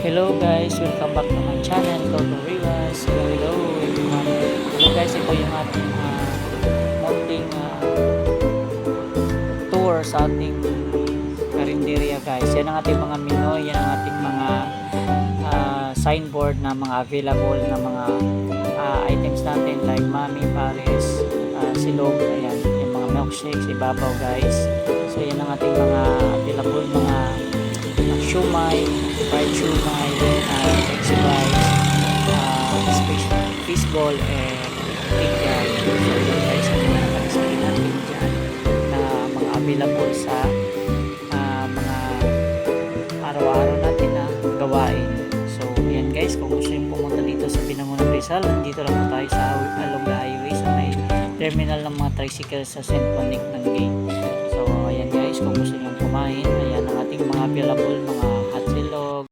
Hello guys, welcome back to my channel, Toto Rivas. Hello, hello everyone. Hello guys, ito yung ating uh, mounting ah, tour sa ating karinderya guys. Yan ang ating mga menu, yan ang ating mga ah, signboard na mga available na mga ah, items natin like Mami, Paris, uh, Silog, ayan, yung mga milkshakes, ibabaw guys. So yan ang ating mga available mga uh, shumai, fish, fish ball, and tikyan. So yun guys, ang mga nakalisakin natin dyan na mga available sa uh, mga araw-araw natin na gawain. So yan guys, kung gusto nyo pumunta dito sa Binangonan Rizal, dito lang po tayo sa along the highway sa may terminal ng mga tricycle sa St. Monique ng gate. So ayan guys, kung gusto nyo kumain, ayan ang ating mga available mga